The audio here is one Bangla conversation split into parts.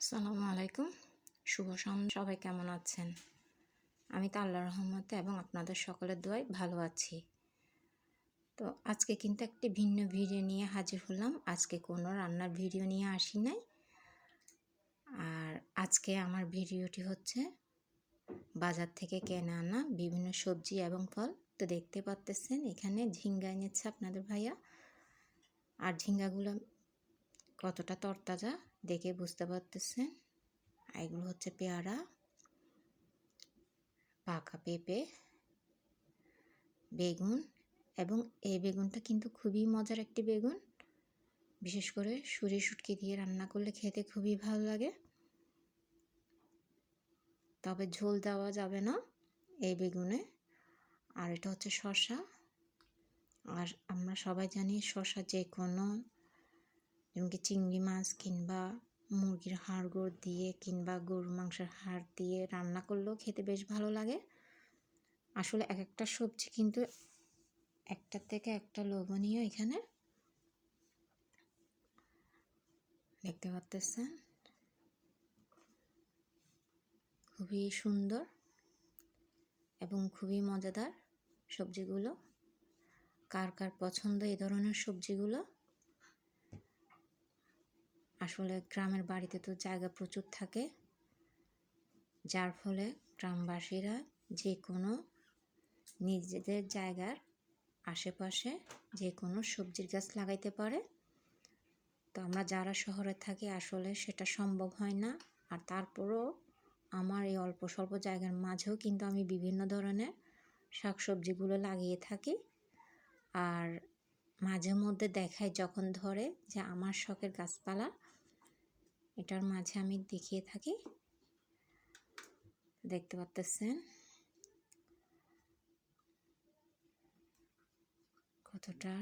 আসসালামু আলাইকুম। শুভ সন্ধ্যা। সবাই কেমন আছেন? আমি তো আল্লাহ রহমতে এবং আপনাদের সকলের দোয়ায় ভালো আছি। তো আজকে কিন্তু একটি ভিন্ন ভিডিও নিয়ে হাজির হলাম। আজকে কোনো রান্নার ভিডিও নিয়ে আসি নাই। আর আজকে আমার ভিডিওটি হচ্ছে বাজার থেকে কেনা আনা বিভিন্ন সবজি এবং ফল। তো দেখতে পাচ্তেছেন এখানে ঝিঙ্গা এনেছে আপনাদের ভাইয়া। আর ঝিঙ্গাগুলো কতটা তরতাজা দেখে বুঝতে পারতেছেন? এগুলো হচ্ছে পেয়ারা, পাকা পেঁপে, বেগুন এবং এই বেগুনটা কিন্তু খুবই মজার একটি বেগুন। বিশেষ করে সুরি সুটকি দিয়ে রান্না করলে খেতে খুবই ভালো লাগে। তবে ঝোল দেওয়া যাবে না এই বেগুনে। আর এটা হচ্ছে শশা আর আমরা সবাই জানি শশা যে কোনো যেমন কি চিংড়ি মাছ কিংবা মুরগির হাড় গোড় দিয়ে কিংবা গরুর মাংসের হাড় দিয়ে রান্না করলেও খেতে বেশ ভালো লাগে। আসলে এক একটা সবজি কিন্তু একটা থেকে একটা লোভনীয় এখানে। দেখতে পাচ্তেছেন? খুবই সুন্দর এবং খুবই মজাদার সবজিগুলো। কার কার পছন্দ এই ধরনের সবজিগুলো? আসলে গ্রামের বাড়িতে তো জায়গা প্রচুর থাকে। যার ফলে গ্রামবাসীরা যে কোনো নিজেদের জায়গার আশেপাশে যে কোনো সবজির গাছ লাগাইতে পারে। তো আমরা যারা শহরে থাকি, আসলে সেটা সম্ভব হয় না। আর তারপরও আমার এই অল্প স্বল্প জায়গার মাঝেও কিন্তু আমি বিভিন্ন ধরনের শাক সবজিগুলো লাগিয়ে থাকি। আর মাঝে মধ্যে দেখায় যখন ধরে যে আমার শখের গাছপালা, এটার মাঝে আমি দেখিয়ে থাকি। দেখতে পাচ্তেছেন কতটা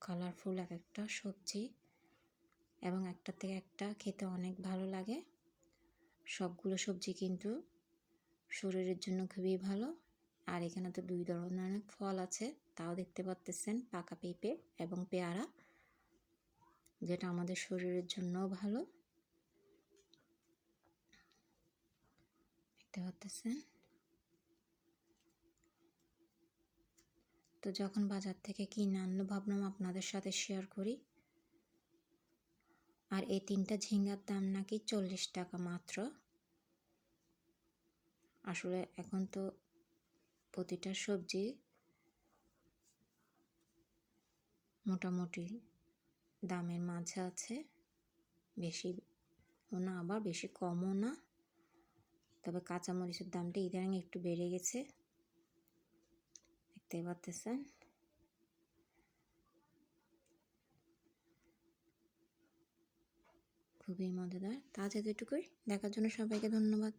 কালারফুল এক একটা সবজি এবং একটা থেকে একটা খেতে অনেক ভালো লাগে। সবগুলো সবজি কিন্তু শরীরের জন্য খুবই ভালো। আর এখানে তো দুই ধরনের ফল আছে, তাও দেখতে পাচ্তেছেন পাকা পেঁপে এবং পেয়ারা, যেটা আমাদের শরীরের জন্যও ভালো। দেখতে পাচ্তেছেন? তো যখন বাজার থেকে কিনে আনলো, ভাবলাম আপনাদের সাথে শেয়ার করি। আর এই তিনটা ঝিঙ্গার দাম নাকি চল্লিশ টাকা মাত্র। আসলে এখন তো প্রতিটা সবজি মোটামুটি দামের মাঝে আছে। বেশি না, আবার বেশি কমও না। তবে কাঁচামরিচের দামটা ইদানিং একটু বেড়ে গেছে। দেখতে পাচ্তেছেন খুবই মজাদার। তাজ এতটুকুই। দেখার জন্য সবাইকে ধন্যবাদ।